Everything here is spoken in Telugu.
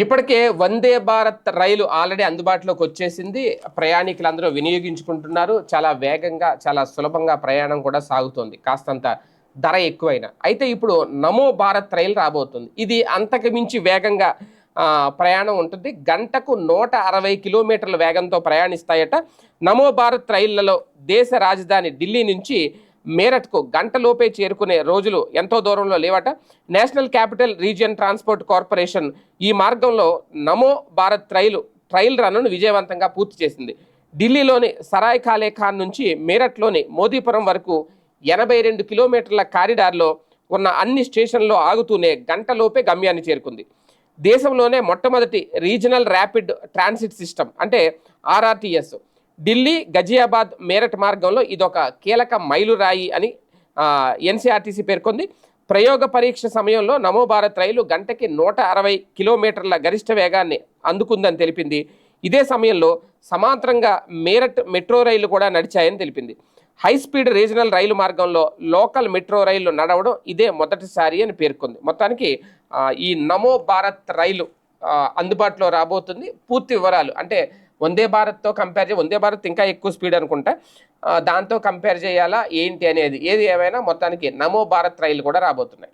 ఇప్పటికే వందే భారత్ రైలు ఆల్రెడీ అందుబాటులోకి వచ్చేసింది. ప్రయాణికులందరూ వినియోగించుకుంటున్నారు. చాలా వేగంగా చాలా సులభంగా ప్రయాణం కూడా సాగుతోంది. కాస్తంత ధర ఎక్కువైన. అయితే ఇప్పుడు నమో భారత్ రైలు రాబోతుంది. ఇది అంతకు మించి వేగంగా ప్రయాణం ఉంటుంది. గంటకు నూట అరవై కిలోమీటర్ల వేగంతో ప్రయాణిస్తాయట నమో భారత్ రైళ్ళలో దేశ రాజధాని ఢిల్లీ నుంచి మేరట్కు గంటలోపే చేరుకునే రోజులు ఎంతో దూరంలో లేవట. National capital region transport corporation ఈ మార్గంలో నమో భారత్ రైలు ట్రయల్ రన్ను విజయవంతంగా పూర్తి చేసింది. ఢిల్లీలోని సరాయ్ కాలే ఖాన్ నుంచి మేరట్లోని మోదీపురం వరకు ఎనభై రెండు కిలోమీటర్ల కారిడార్లో ఉన్న అన్ని స్టేషన్లో ఆగుతూనే గంటలోపే గమ్యాన్ని చేరుకుంది. దేశంలోనే మొట్టమొదటి రీజనల్ ర్యాపిడ్ ట్రాన్సిట్ సిస్టమ్ అంటే ఆర్ఆర్టీఎస్. ఢిల్లీ గజియాబాద్ మేరట్ మార్గంలో ఇదొక కీలక మైలురాయి అని ఎన్సీఆర్టీసీ పేర్కొంది. ప్రయోగ పరీక్ష సమయంలో నమో భారత్ రైలు గంటకి నూట అరవై కిలోమీటర్ల గరిష్ట వేగాన్ని అందుకుందని తెలిపింది. ఇదే సమయంలో సమాంతరంగా మేరట్ మెట్రో రైలు కూడా నడిచాయని తెలిపింది. హై స్పీడ్ రీజనల్ రైలు మార్గంలో లోకల్ మెట్రో రైళ్ళు నడవడం ఇదే మొదటిసారి అని పేర్కొంది. మొత్తానికి ఈ నమో భారత్ రైలు అందుబాటులో రాబోతుంది. పూర్తి వివరాలు అంటే వందే భారత్తో కంపేర్ చే వందే భారత్ ఇంకా ఎక్కువ స్పీడ్ అనుకుంటా దాంతో కంపేర్ చేయాలా ఏంటి అనేది ఏది ఏమైనా మొత్తానికి నమో భారత్ రైలు కూడా రాబోతున్నాయి.